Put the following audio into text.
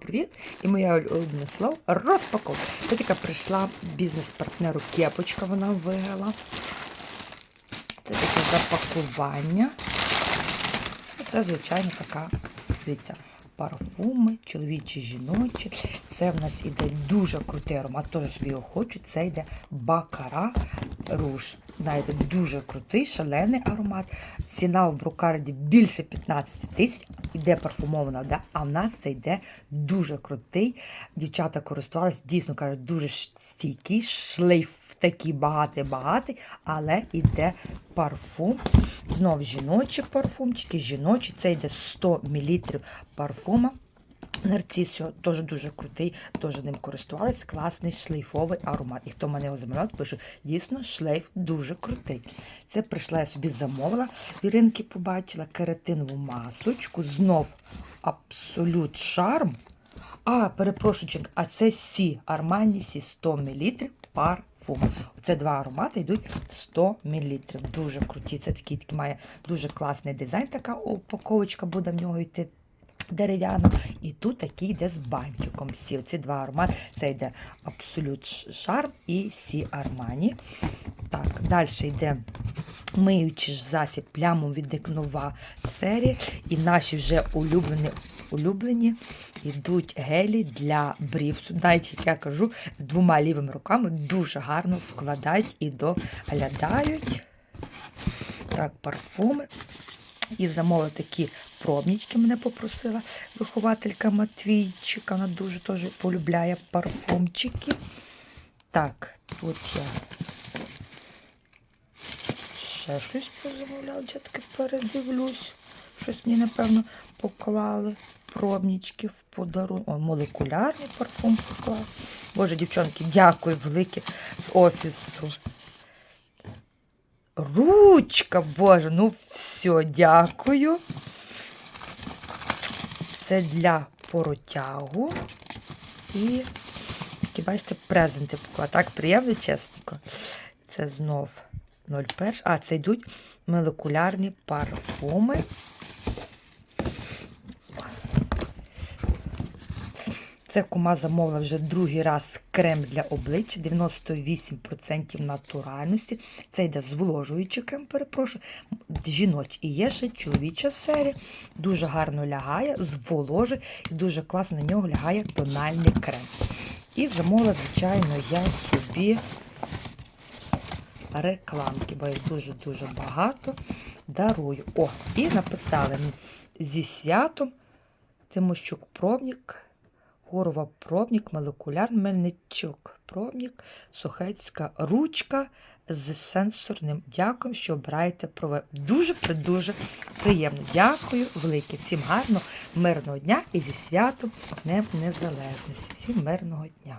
привіт! І моя улюблене слово розпаковка. Це така прийшла бізнес-партнеру кепочка, вона виграла. Це таке запакування. Це, звичайно, така, дивіться, парфуми, чоловічі, жіночі. Це в нас іде дуже крутий аромат, теж собі його хочу. Це йде Бакара Руж. Знаєте, дуже крутий, шалений аромат. Ціна в брокарді більше 15 тисяч. Іде парфумована, да? а в нас це йде дуже крутий. Дівчата користувалися, дійсно кажуть, дуже стійкий, шлейф такий багатий-багатий, але йде парфум. Знов жіночі парфумчики, жіночі. Це йде 100 мл парфума. Нарцисіо теж дуже крутий, теж ним користувалась. Класний шлейфовий аромат. І хто мене замовляв, пише, дійсно, шлейф дуже крутий. Це прийшла я собі замовила. В ринки побачила кератинову масочку. Знов абсолют шарм. А, перепрошую, а це Сі, Армані Сі 100 мл парфум. Оце два аромати йдуть 100 мл. Дуже круті. Це такий, такий має дуже класний дизайн. Така упаковочка буде в нього йти дерев'яна. І тут такий йде з бантиком. Сі. Ці два аромати. Це йде Абсолют Шарм і Сі Армані. Так, далі йде миючий засіб плямом від нова серія. І наші вже улюблені, улюблені йдуть гелі для брів. Навіть, як я кажу, двома лівими руками дуже гарно вкладають і доглядають. Так, парфуми. І замовила такі пробнички, мене попросила вихователька Матвійчика. Вона дуже теж полюбляє парфумчики. Так, тут я ще щось позамовляла, дітки, передивлюсь. Щось мені, напевно, поклали. Пробнички в подарунок. О, молекулярний парфум поклали. Боже, дівчонки, дякую велике з офісу. Ручка, боже, ну все, дякую. Це для поротягу. І такі, бачите, презенти поклала. Так, приємно, чесненько. Це знов 01. А, це йдуть молекулярні парфуми. Це кума замовила вже другий раз крем для обличчя, 98% натуральності. Це йде зволожуючий крем, перепрошую, жіночий. І є ще чоловіча серія. Дуже гарно лягає, зволожує і дуже класно на нього лягає тональний крем. І замовила, звичайно, я собі рекламки, бо їх дуже-дуже багато. Дарую. О, і написали зі святом Тимощук пробник. Горова промік, молекуляр Мельничук пробник, Сухецька ручка з сенсорним. Дякую, що обираєте прове. Дуже-дуже приємно. Дякую, велике. Всім гарного, мирного дня і зі святом Днем Незалежності. Всім мирного дня.